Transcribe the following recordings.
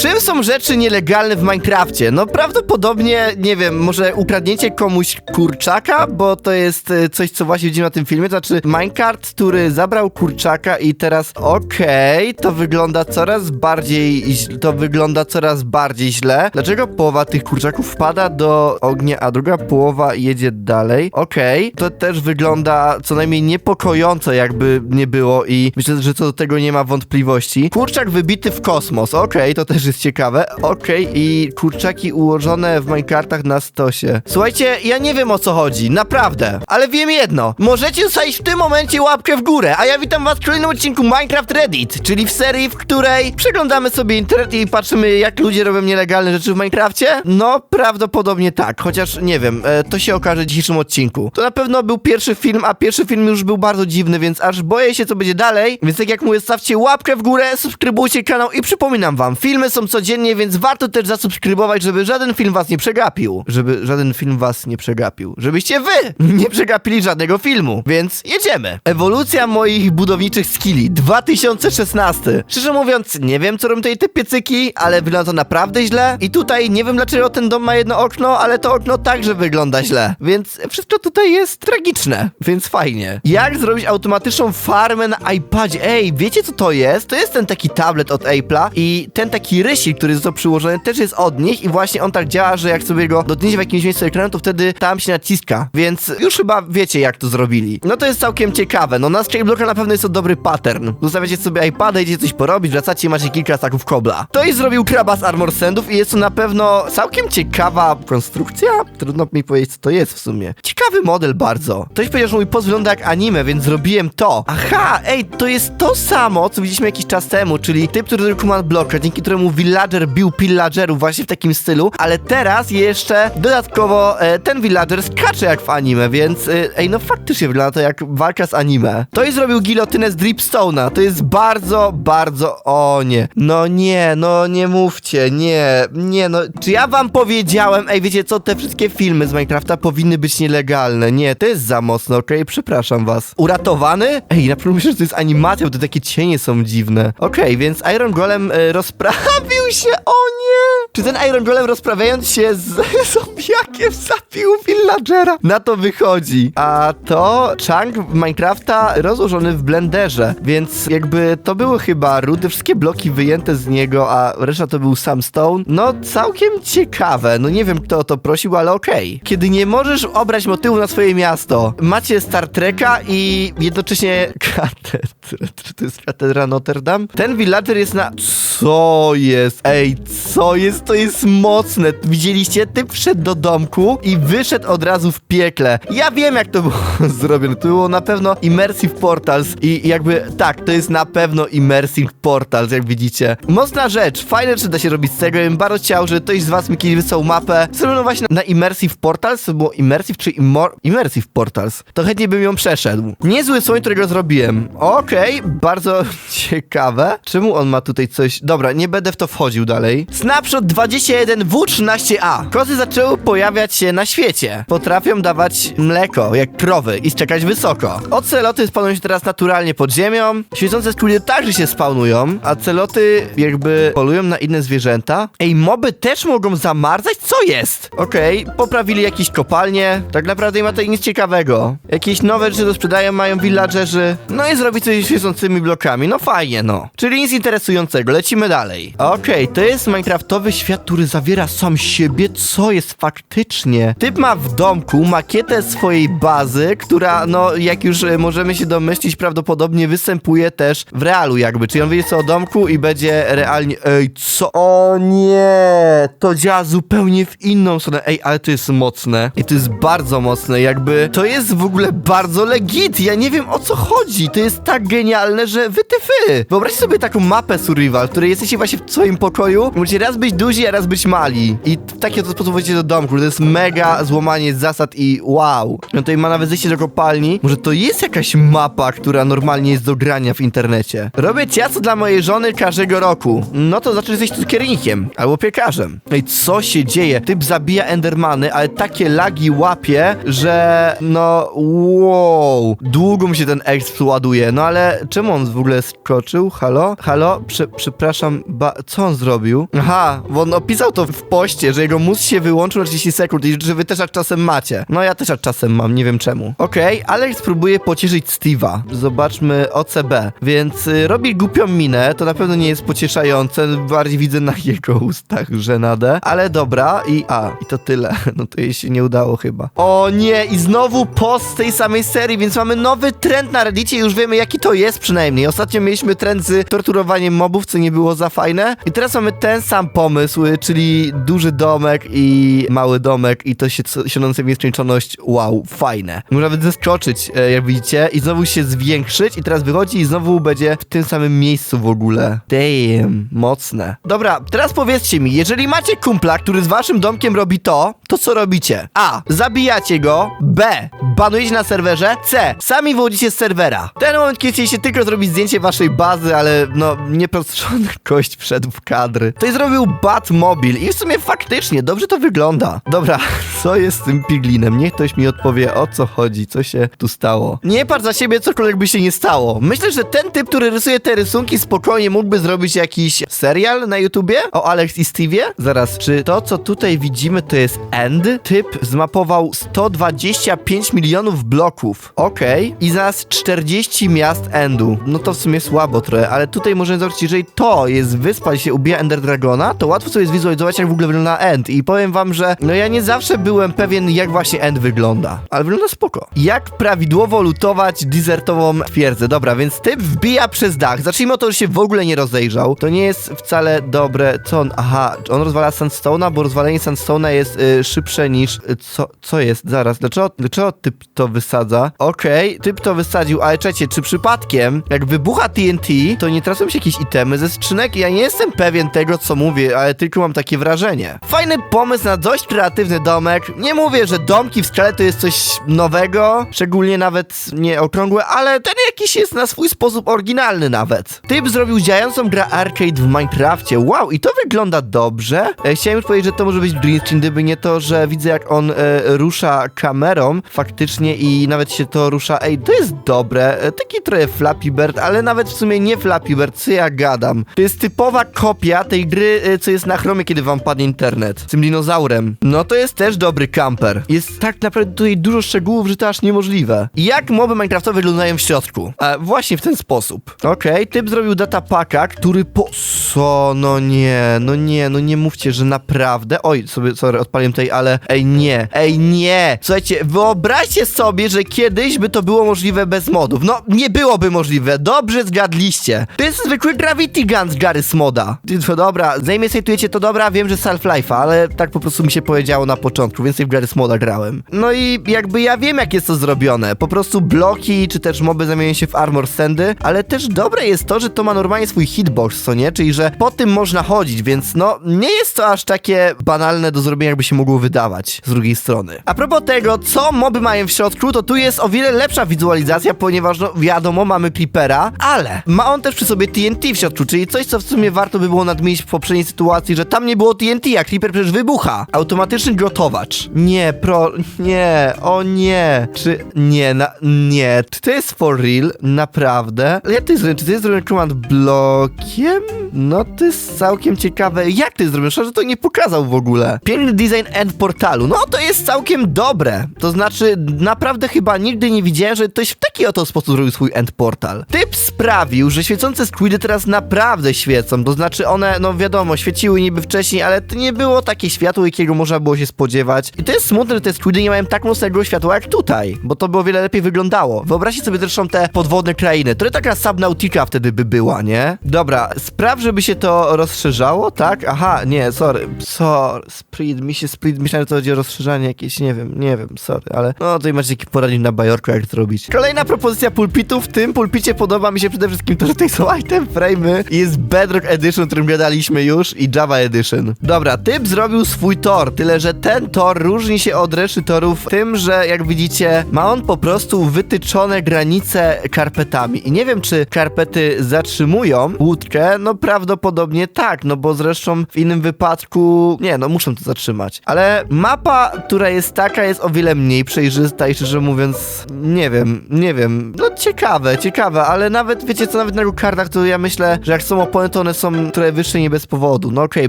Czym są rzeczy nielegalne w Minecrafcie? No prawdopodobnie, nie wiem, może ukradniecie komuś kurczaka, bo to jest e, coś, co właśnie widzimy na tym filmie, to znaczy Minecraft, który zabrał kurczaka i teraz okej, to wygląda coraz bardziej, to wygląda coraz bardziej źle. Dlaczego połowa tych kurczaków wpada do ognia, a druga połowa jedzie dalej? Okej, to też wygląda co najmniej niepokojąco, jakby nie było i myślę, że co do tego nie ma wątpliwości. Kurczak wybity w kosmos, okej, to też ciekawe, okej, i kurczaki ułożone w Minecraftach na stosie. Słuchajcie, ja nie wiem o co chodzi, naprawdę, ale wiem jedno, możecie zostawić w tym momencie łapkę w górę, a ja witam was w kolejnym odcinku Minecraft Reddit, czyli w serii, w której przeglądamy sobie internet i patrzymy jak ludzie robią nielegalne rzeczy w Minecrafcie? No, prawdopodobnie tak, chociaż nie wiem, e, to się okaże w dzisiejszym odcinku. To na pewno był pierwszy film, a pierwszy film już był bardzo dziwny, więc aż boję się co będzie dalej, więc tak jak mówię, stawcie łapkę w górę, subskrybujcie kanał i przypominam wam, filmy są codziennie, więc warto też zasubskrybować, żeby żaden film was nie przegapił. Żeby żaden film was nie przegapił. Żebyście wy nie przegapili żadnego filmu. Więc jedziemy. Ewolucja moich budowniczych skilli 2016. Szczerze mówiąc, nie wiem co robią tutaj te piecyki, ale wygląda to naprawdę źle. I tutaj nie wiem dlaczego ten dom ma jedno okno, ale to okno także wygląda źle. Więc wszystko tutaj jest tragiczne, więc fajnie. Jak zrobić automatyczną farmę na iPadzie? Ej, wiecie co to jest? To jest ten taki tablet od Apple'a i ten taki rysik, który został przyłożony, też jest od nich i właśnie on tak działa, że jak sobie go dotkniecie w jakimś miejscu ekranu, to wtedy tam się naciska. Więc już chyba wiecie jak to zrobili. No to jest całkiem ciekawe. No na Skyblocker na pewno jest to dobry pattern. Zostawiacie sobie iPada, idziecie coś porobić, wracacie i macie kilka staków kobla. To i zrobił Kraba z Armor Sandów i jest to na pewno całkiem ciekawa konstrukcja. Trudno mi powiedzieć co to jest w sumie. Ciekawy model bardzo. Ktoś powiedział, że mój post wygląda jak anime, więc zrobiłem to. Aha, ej, to jest to samo, co widzieliśmy jakiś czas temu, czyli typ, który zrobił command blocka, dzięki któremu villager bił pillagerów właśnie w takim stylu, ale teraz jeszcze dodatkowo e, ten villager skacze jak w anime, więc e, ej, no faktycznie wygląda to jak walka z anime. To i zrobił gilotynę z Dripstone'a, to jest bardzo, bardzo, o nie, no nie, no nie mówcie, nie, nie, no, czy ja wam powiedziałem, ej, wiecie co, te wszystkie filmy z Minecrafta powinny być nielegalne, nie, to jest za mocno, okej, przepraszam was. Uratowany? Ej, na pewno myślę, że to jest animacja, bo te takie cienie są dziwne. Okej, więc Iron Golem e, rozprawił się, o nie! Czy ten Iron Golem rozprawiając się z zombiakiem zabił villagera? Na to wychodzi. A to chunk Minecrafta rozłożony w blenderze, więc jakby to były chyba rudy, wszystkie bloki wyjęte z niego, a reszta to był sam stone. No całkiem ciekawe, no nie wiem kto o to prosił, ale okej. Kiedy nie możesz obrać motywu na swoje miasto, macie Star Treka i jednocześnie katedrę, czy to jest katedra Notre Dame? Ten villager jest na... Co jest? Ej, co jest? To jest mocne. Widzieliście? Typ wszedł do domku i wyszedł od razu w piekle. Ja wiem, jak to było zrobione. To było na pewno Immersive Portals i jakby, tak, to jest na pewno Immersive Portals, jak widzicie. Mocna rzecz. Fajne, czy da się robić z tego. Ja bym bardzo chciał, że ktoś z was mi kiedyś wysłał mapę. Zrobiono właśnie na, Immersive Portals. To było Immersive czy Immor... Immersive Portals. To chętnie bym ją przeszedł. Niezły słoń, którego zrobiłem. Okej, bardzo ciekawe. Czemu on ma tutaj coś... Dobra, nie będę w to wchodził dalej. Snapshot 21W13A. Kozy zaczęły pojawiać się na świecie. Potrafią dawać mleko, jak krowy i skakać wysoko. Oceloty spawnują się teraz naturalnie pod ziemią. Świecące skóry także się spawnują, a celoty jakby polują na inne zwierzęta. Ej, moby też mogą zamarzać? Co jest? Okej, poprawili jakieś kopalnie. Tak naprawdę nie ma tutaj nic ciekawego. Jakieś nowe rzeczy do sprzedają mają villagerzy. No i zrobić coś z świecącymi blokami. No fajnie, no. Czyli nic interesującego. Lecimy dalej. Okej, to jest Minecraftowy świat, który zawiera sam siebie. Co jest faktycznie? Typ ma w domku makietę swojej bazy, która, no, jak już e, możemy się domyślić, prawdopodobnie występuje też w realu jakby. Czyli on wyjdzie sobie o domku i będzie realnie... Ej, co? O nie! To działa zupełnie w inną stronę. Ej, ale to jest mocne. I to jest bardzo mocne, jakby... To jest w ogóle bardzo legit. Ja nie wiem o co chodzi. To jest tak genialne, że wytyfy. Wyobraźcie sobie taką mapę survival, w której jesteście właśnie w swoim pokoju. Możecie raz być duzi, a raz być mali. I w taki sposób wchodzicie do domku. To jest mega złamanie zasad i wow. No tutaj ma nawet zejście do kopalni. Może to jest jakaś mapa, która normalnie jest do grania w internecie. Robię ciasto dla mojej żony każdego roku. No to znaczy, że jesteś cukiernikiem albo piekarzem. Ej, co się dzieje? Typ zabija endermany, ale takie lagi łapie, że no wow. Długo mi się ten exp ładuje. No ale czemu on w ogóle skoczył? Halo? Halo? Prze przepraszam, ba Co on zrobił? Aha, bo on opisał to w poście, że jego mózg się wyłączył na 30 sekund i że wy też tak czasem macie. No ja też tak czasem mam, nie wiem czemu. Okej, Alex próbuje pocieszyć Steve'a. Zobaczmy OCB. Więc y, robi głupią minę, to na pewno nie jest pocieszające, bardziej widzę na jego ustach żenadę. Ale dobra, i a, i to tyle. No to jej się nie udało chyba. O nie, i znowu post z tej samej serii, więc mamy nowy trend na Reddicie, już wiemy jaki to jest przynajmniej. Ostatnio mieliśmy trend z torturowaniem mobów, co nie było za fajne. I teraz mamy ten sam pomysł, y, czyli duży domek i mały domek i to się siedzące w nieskończoność. Wow, fajne. Można nawet zeskoczyć, e, jak widzicie, i znowu się zwiększyć i teraz wychodzi i znowu będzie w tym samym miejscu w ogóle. Damn, mocne. Dobra, teraz powiedzcie mi, jeżeli macie kumpla, który z waszym domkiem robi to, to co robicie? A. Zabijacie go. B. Banujecie na serwerze. C. Sami wychodzicie z serwera. Ten moment, kiedy chcieliście tylko zrobić zdjęcie waszej bazy, ale no, nieprostrzony kość wszedł w kadry. To i zrobił Batmobil i w sumie faktycznie dobrze to wygląda. Dobra, co jest z tym piglinem? Niech ktoś mi odpowie, o co chodzi, co się tu stało. Nie patrz za siebie, cokolwiek by się nie stało. Myślę, że ten typ, który rysuje te rysunki, spokojnie mógłby zrobić jakiś serial na YouTubie o Alex i Stevie. Zaraz, czy to, co tutaj widzimy, to jest End? Typ zmapował 125 milionów bloków. Okej. I zaraz 40 miast Endu. No to w sumie słabo trochę, ale tutaj możemy zobaczyć, jeżeli to jest wyspa i się ubija Ender Dragona, to łatwo sobie zwizualizować, jak w ogóle wygląda End. I powiem wam, że no ja nie zawsze byłem pewien, jak właśnie End wygląda. Ale wygląda spoko. Jak prawidłowo lutować desertową twierdzę. Dobra, więc typ wbija przez dach. Zacznijmy od tego, że się w ogóle nie rozejrzał. To nie jest wcale dobre. Co on? Aha, on rozwala Sandstone'a, bo rozwalenie Sandstone'a jest y, szybsze niż... Y, co, co jest? Zaraz, dlaczego, dlaczego typ to wysadza? Okej, typ to wysadził, ale czecie, czy przypadkiem, jak wybucha TNT, to nie tracą się jakieś itemy ze skrzynek? Ja nie jestem pewien tego, co mówię, ale tylko mam takie wrażenie. Fajny pomysł na dość kreatywny domek. Nie mówię, że domki w skale to jest coś nowego, szczególnie nawet nie okrągłe, ale ten jakiś jest na swój sposób oryginalny nawet. Typ zrobił działającą grę arcade w Minecrafcie. Wow, i to wygląda dobrze. E, chciałem już powiedzieć, że to może być green screen, gdyby nie to, że widzę jak on e, rusza kamerą faktycznie i nawet się to rusza. Ej, to jest dobre. E, taki trochę Flappy Bird, ale nawet w sumie nie Flappy Bird, co ja gadam. To jest typowa kopia tej gry, e, co jest na chromie, kiedy wam padnie internet. Z tym dinozaurem. No to jest też dobry camper. Jest tak naprawdę tutaj dużo szczegółów, że to aż niemożliwe. Jak moby Minecraftowe wyglądają w środku? E, właśnie w ten sposób. Okej, typ zrobił datapaka, który po... Co? No nie, no nie, no nie mówcie, że naprawdę... Oj, sobie, sorry, odpaliłem tutaj, ale... Ej, nie, ej, nie! Słuchajcie, wyobraźcie sobie, że kiedyś by to było możliwe bez modów. No, nie byłoby możliwe. Dobrze zgadliście. To jest zwykły Gravity Gun z Garys Moda. To dobra, zajmie sejtujecie to dobra, wiem, że Self-Life'a, ale tak po prostu mi się powiedziało na początku, więcej w Garys Moda grałem. No i jakby ja wiem, jak jest to zrobione. Po prostu bloki, czy też moby zamieniają się w armor sandy, ale też dobre jest to, że to ma normalnie swój hitbox, co nie? Czyli, że po tym można chodzić, więc no, nie jest to aż takie banalne do zrobienia, jakby się mogło wydawać z drugiej strony. A propos tego, co moby mają w środku, to tu jest o wiele lepsza wizualizacja, ponieważ no wiadomo, mamy Creepera, ale ma on też przy sobie TNT w środku, czyli coś, co w sumie warto by było nadmienić w poprzedniej sytuacji, że tam nie było TNT, a Creeper przecież wybucha. Automatyczny gotowacz. Nie, pro... nie, o nie. Czy... nie, na... nie. Czy to jest for real? Naprawdę? Jak to jest zrobione? Czy jest zrobione command blokiem? No to jest całkiem ciekawe. Jak zrobione? Szkoda, że to nie pokazał w ogóle. Piękny design end portalu. No to jest całkiem dobre. To znaczy, naprawdę chyba nigdy nie widziałem, że ktoś w taki oto sposób zrobił swój end portal. Typ sprawił, że świecące squidy teraz naprawdę świecą. To znaczy one, no wiadomo, świeciły niby wcześniej, ale to nie było takie światło, jakiego można było się spodziewać. I to jest smutne, że te squidy nie mają tak mocnego światła jak tutaj, bo to by o wiele lepiej wyglądało. Wyobraźcie sobie zresztą te podwodne krainy. To taka Subnautica wtedy by była, nie? Dobra, spraw, żeby się to rozszerzało, tak? Aha, nie, sorry. Sorry, split, mi się split, myślałem, że to chodzi o rozszerzanie jakieś, nie wiem, nie wiem, sorry, ale no tutaj macie taki poradnik na bajorku, jak to robić. Kolejna propozycja pulpitu, w tym pulpicie podoba mi się przede wszystkim to, że tutaj są item frame'y i jest Bedrock Edition, o którym gadaliśmy już i Java Edition. Dobra, typ zrobił swój tor, tyle że ten tor różni się od reszty torów tym, że jak widzicie, ma on po prostu wytyczone granice karpetami i nie wiem, czy karpety zatrzymują łódkę, no prawdopodobnie tak, no bo zresztą w innym wypadku, nie, no muszą to zatrzymać, ale ale mapa, która jest taka, jest o wiele mniej przejrzysta i szczerze mówiąc, nie wiem, nie wiem. No ciekawe, ciekawe, ale nawet, wiecie co, nawet na kartach to ja myślę, że jak są opony, to one są trochę wyższe nie bez powodu. No okej,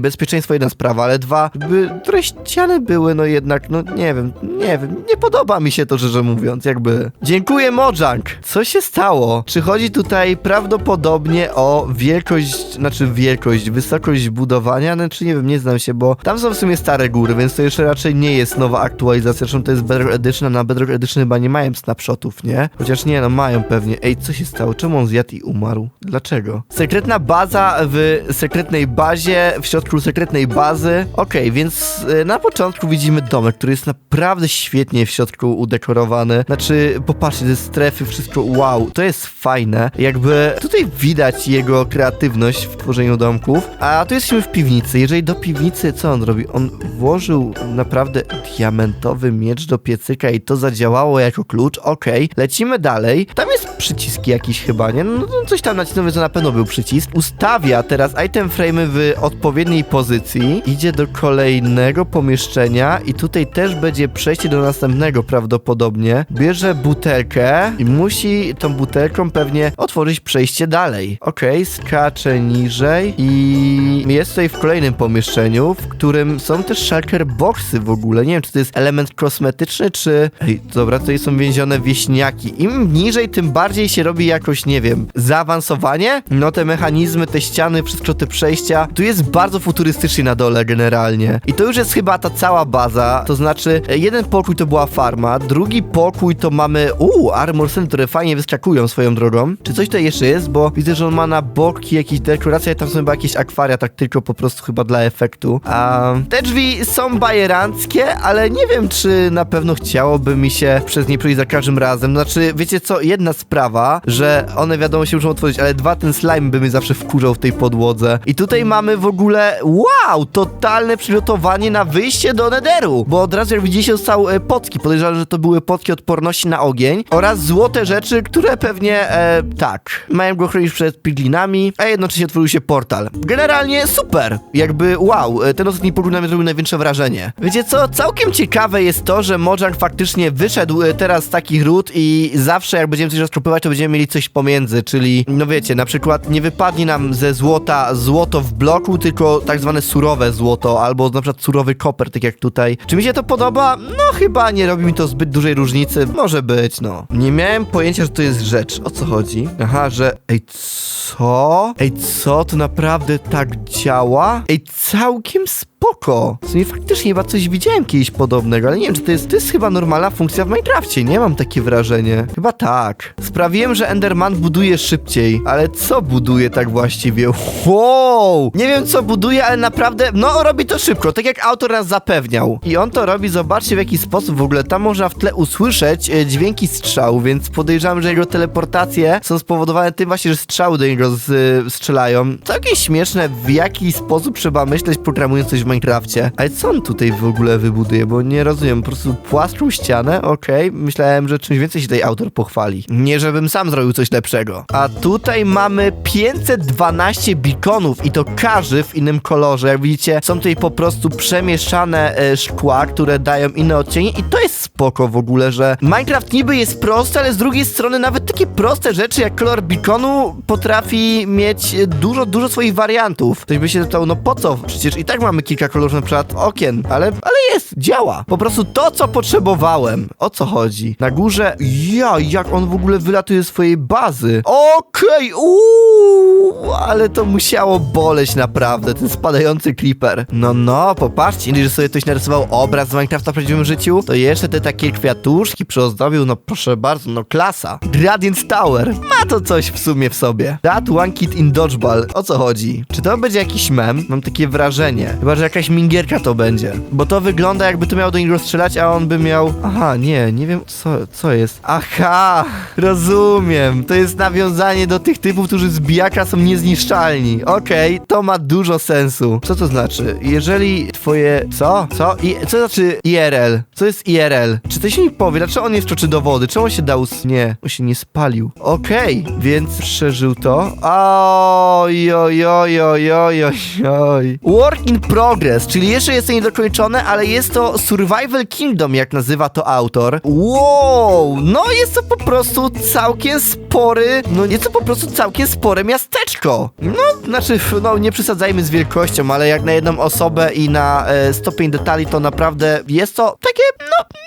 bezpieczeństwo jedna sprawa, ale dwa, by które ściany były, no jednak, no nie wiem, nie wiem, nie podoba mi się to, szczerze mówiąc, jakby. Dziękuję, Mojang. Co się stało? Czy chodzi tutaj prawdopodobnie o wielkość, znaczy wielkość, wysokość budowania? Znaczy nie wiem, nie znam się, bo tam są w sumie stare góry, więc to jeszcze raczej nie jest nowa aktualizacja, zresztą to jest Bedrock Edition, a na Bedrock Edition chyba nie mają snapshotów, nie? Chociaż nie, no mają pewnie. Ej, co się stało? Czemu on zjadł i umarł? Dlaczego? Sekretna baza w sekretnej bazie, w środku sekretnej bazy. Okej, więc y, na początku widzimy domek, który jest naprawdę świetnie w środku udekorowany. Znaczy, popatrzcie, te strefy, wszystko, wow, to jest fajne. Jakby tutaj widać jego kreatywność w tworzeniu domków. A tu jesteśmy w piwnicy. Jeżeli do piwnicy, co on robi? On włożył naprawdę diamentowy miecz do piecyka i to zadziałało jako klucz. Okej, lecimy dalej. Tam jest przycisk jakiś chyba, nie? No no coś tam nacisnął, więc to na pewno był przycisk. Ustawia teraz item frame'y w odpowiedniej pozycji. Idzie do kolejnego pomieszczenia i tutaj też będzie przejście do następnego prawdopodobnie. Bierze butelkę i musi tą butelką pewnie otworzyć przejście dalej. Okej, skacze niżej i jest tutaj w kolejnym pomieszczeniu, w którym są też shulker boxy w ogóle. Nie wiem, czy to jest element kosmetyczny, czy... Ej, dobra, tutaj są więzione wieśniaki. Im niżej, tym bardziej się robi jakoś, nie wiem, zaawansowanie. No te mechanizmy, te ściany, wszystko te przejścia. Tu jest bardzo futurystycznie na dole generalnie. I to już jest chyba ta cała baza, to znaczy e, jeden pokój to była farma, drugi pokój to mamy, uuu, armor sen, które fajnie wyskakują swoją drogą. Czy coś tutaj jeszcze jest? Bo widzę, że on ma na boki jakieś dekoracje, tam są chyba jakieś akwaria, tak tylko po prostu chyba dla efektu. A te drzwi są bajeranckie, ale nie wiem, czy na pewno chciałoby mi się przez nie przejść za każdym razem. Znaczy, wiecie co, jedna sprawa, że one wiadomo się muszą otworzyć, ale dwa, ten slime by mnie zawsze wkurzał w tej podłodze. I tutaj mamy w ogóle, wow, totalne przygotowanie na wyjście do Netheru, bo od razu jak widzicie zostały e, potki, podejrzewam, że to były potki odporności na ogień oraz złote rzeczy, które pewnie, e, tak, mają go chronić przed piglinami, a jednocześnie otworzył się portal. Generalnie super, jakby wow, e, ten ostatni pokój na mnie zrobił największe wrażenie. Wiecie co, całkiem ciekawe jest to, że Mojang faktycznie wyszedł e, teraz z takich ród i zawsze jak będziemy coś rozkopywać, to będziemy mieli coś pomiędzy, czyli, no wiecie, na przykład nie wypadnie nam ze złota złoto w bloku, tylko tak zwane surowe złoto, albo na przykład surowy koper, tak jak tutaj. Czy mi się to podoba? No chyba nie robi mi to zbyt dużej różnicy. Może być, no. Nie miałem pojęcia, że to jest rzecz. O co chodzi? Aha, że... Ej, co? Ej, co? To naprawdę tak działa? Ej, całkiem spoko. W sumie faktycznie chyba coś widziałem kiedyś podobnego, ale nie wiem, czy to jest, to jest chyba normalna funkcja w Minecrafcie, nie mam takie wrażenie. Chyba tak. Sprawiłem, że Enderman buduje szybciej, ale co buduje tak właściwie? Wow! Nie wiem, co buduje, ale naprawdę, no, robi to szybko, tak jak autor nas zapewniał. I on to robi, zobaczcie w jaki sposób w ogóle. Tam można w tle usłyszeć e, dźwięki strzału, więc podejrzewam, że jego teleportacje są spowodowane tym właśnie, że strzały do niego z, e, strzelają. Śmieszne, w jaki sposób trzeba myśleć programując coś w Minecrafcie. Ale co on tutaj w ogóle wybuduje, bo nie rozumiem, po prostu płastrą ścianę, okej, myślałem, że czymś więcej się tutaj autor pochwali. Nie, żebym sam zrobił coś lepszego. A tutaj mamy 512 beaconów i to każdy w innym kolorze. Jak widzicie, są tutaj po prostu przemieszane e, szkła, które dają inne odcienie i to jest spoko w ogóle, że Minecraft niby jest prosty, ale z drugiej strony nawet takie proste rzeczy jak kolor beaconu potrafi mieć dużo, dużo swoich wariantów. Ktoś by się zapytał, no po co? Przecież i tak mamy kilka kolorów na przykład okien, ale, ale jest, działa. Po prostu to, co potrzebowałem. O co chodzi? Na górze, ja, jak on w ogóle wylatuje z swojej bazy. Okej, uuu, ale to musiało boleć naprawdę, ten spadający creeper. No, no, popatrzcie, że sobie ktoś narysował obraz z Minecrafta w prawdziwym życiu, to jeszcze te takie kwiatuszki przyozdobił, no proszę bardzo, no klasa. Gradient Tower, ma to coś w sumie w sobie. That one kid in dodgeball, o co chodzi? Czy to będzie jakiś mem? Mam takie wrażenie. Chyba, że jakaś mingierka to będzie. Bo to wygląda jakby to miał do niego strzelać, a on by miał... Aha, nie, nie wiem co, co jest. Aha, rozumiem. To jest nawiązanie do tych typów, którzy z bijaka są niezniszczalni. Okej, to ma dużo sensu. Co to znaczy? Jeżeli twoje... Co? Co? I... Co znaczy IRL? Co jest IRL? Czy ktoś mi powie, dlaczego on nie wskoczy do wody? Czemu on się dał... Nie, on się nie spalił. Okej, więc przeżył to. Oj, oj, oj, oj, oj, oj. Work in progress, czyli jeszcze jest to niedokończone, ale jest to Survival Kingdom, jak nazywa to autor. Wow, no jest to po prostu całkiem spory, no to po prostu całkiem spore miasteczko. No, znaczy, no nie przesadzajmy z wielkością, ale jak na jedną osobę i na e, stopień detali, to naprawdę jest to takie, no,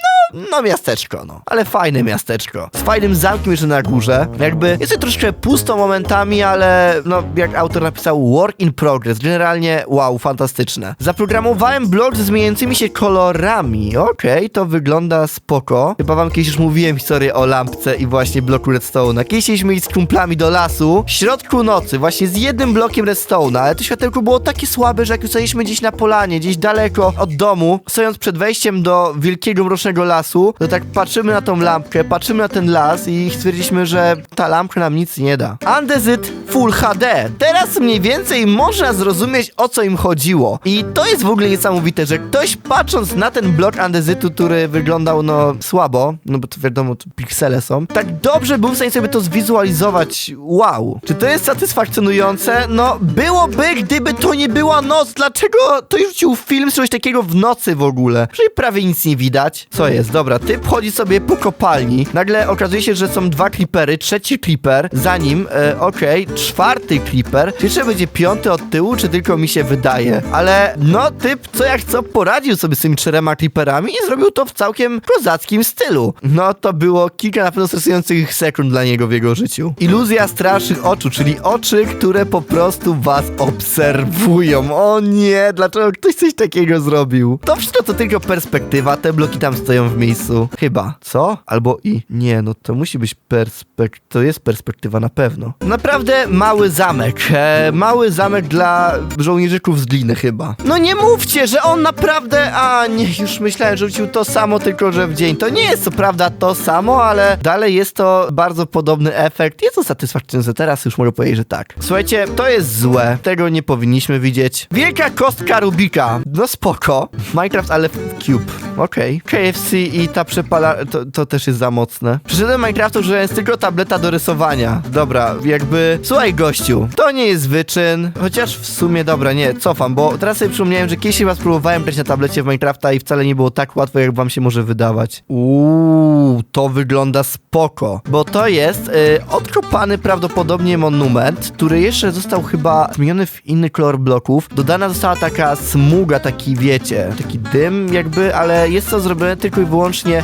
no, miasteczko, no. Ale fajne miasteczko. Z fajnym zamkiem jeszcze na górze. Jakby jest to troszkę pusto momentami, ale no, jak autor napisał, work in progress. Generalnie, wow, fantastyczne. Zaprogramowałem blok ze zmieniającymi się kolorami. Okej, to wygląda spoko. Chyba wam kiedyś już mówiłem historię o lampce i właśnie bloku redstone'a. Kiedyś chcieliśmy iść z kumplami do lasu, w środku nocy, właśnie z jednym blokiem redstone'a, ale to światełko było takie słabe, że jak staliśmy gdzieś na polanie, gdzieś daleko od domu, stojąc przed wejściem do wielkiego, mrocznego lasu, to tak patrzymy na tą lampkę, patrzymy na ten las i stwierdziliśmy, że ta lampka nam nic nie da. Andezyt Full HD. Teraz mniej więcej można zrozumieć, o co im chodziło. I to jest w ogóle niesamowite, że ktoś patrząc na ten blok andezytu, który wyglądał no słabo, no bo to wiadomo, to piksele są, tak dobrze był w stanie sobie to zwizualizować. Wow. Czy to jest satysfakcjonujące? No, byłoby, gdyby to nie była noc. Dlaczego to już rzucił film z czegoś takiego w nocy w ogóle? Przecież prawie nic nie widać. Co jest? Dobra, typ chodzi sobie po kopalni. Nagle okazuje się, że są dwa creepery, trzeci creeper, za nim, e, okej, czwarty creeper. Czy jeszcze będzie piąty od tyłu, czy tylko mi się wydaje? Ale no, typ co jak co poradził sobie z tymi czterema creeperami i zrobił to w całkiem kozackim stylu. No, to było kilka na pewno stresujących sekund dla niego w jego życiu. Iluzja strasznych oczu, czyli oczy, które po prostu was obserwują. O nie, dlaczego ktoś coś takiego zrobił? To wszystko to tylko perspektywa, te bloki tam stoją w miejscu. Chyba. Co? Albo i. Nie, no to musi być perspek... To jest perspektywa na pewno. Naprawdę mały zamek. E, mały zamek dla żołnierzyków z gliny chyba. No nie mówcie, że on naprawdę... A, nie, już myślałem, że rzucił to samo, tylko że w dzień. To nie jest co prawda to samo, ale dalej jest to bardzo podobny efekt. Jest to satysfakcjonujące. Teraz już mogę powiedzieć, że tak. Słuchajcie, to jest złe. Tego nie powinniśmy widzieć. Wielka kostka Rubika. No spoko. Minecraft, ale w cube. Okej. KFC i ta przepala... To, to też jest za mocne. Przyszedłem Minecraftu, używając tylko tableta do rysowania. Dobra, jakby... Słuchaj, gościu. To nie jest wyczyn. Chociaż w sumie, dobra, nie, cofam, bo teraz sobie przypomniałem, że kiedyś chyba spróbowałem grać na tablecie w Minecrafta i wcale nie było tak łatwo, jak wam się może wydawać. Uuu, to wygląda spoko. Bo to jest y, odkopany prawdopodobnie monument, który jeszcze został chyba zmieniony w inny kolor bloków. Dodana została taka smuga, taki wiecie, taki dym jakby, ale jest to zrobione tylko i wyłącznie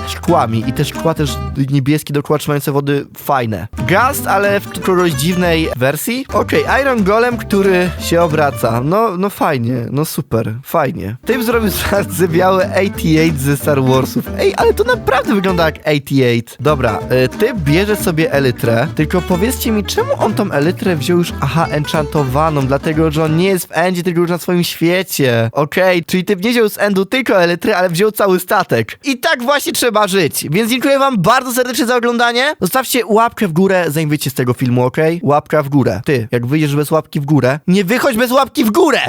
szkłami. I te szkła też niebieskie dookoła trzymające wody fajne. Gast, ale w kogoś dziwnej wersji. Okej, Iron Golem, który się obraca. No, no fajnie, no super, fajnie. Typ zrobił zardzewiałe 88 ze Star Warsów. Ej, ale to naprawdę wygląda jak 88. Dobra, y, typ bierze sobie elytrę, tylko powiedzcie mi, czemu on tą elytrę wziął już, aha, enchantowaną, dlatego, że on nie jest w endzie, tylko już na swoim świecie. Okej, czyli typ nie wziął z endu tylko elytrę, ale wziął cały statek. I tak właśnie trzeba żyć. Więc dziękuję wam bardzo serdecznie za oglądanie. Zostawcie łapkę w górę, zanim wyjdziecie z tego filmu, okej? Łapka w górę. Ty, jak wyjdziesz bez łapki w górę, nie wychodź bez łapki w górę!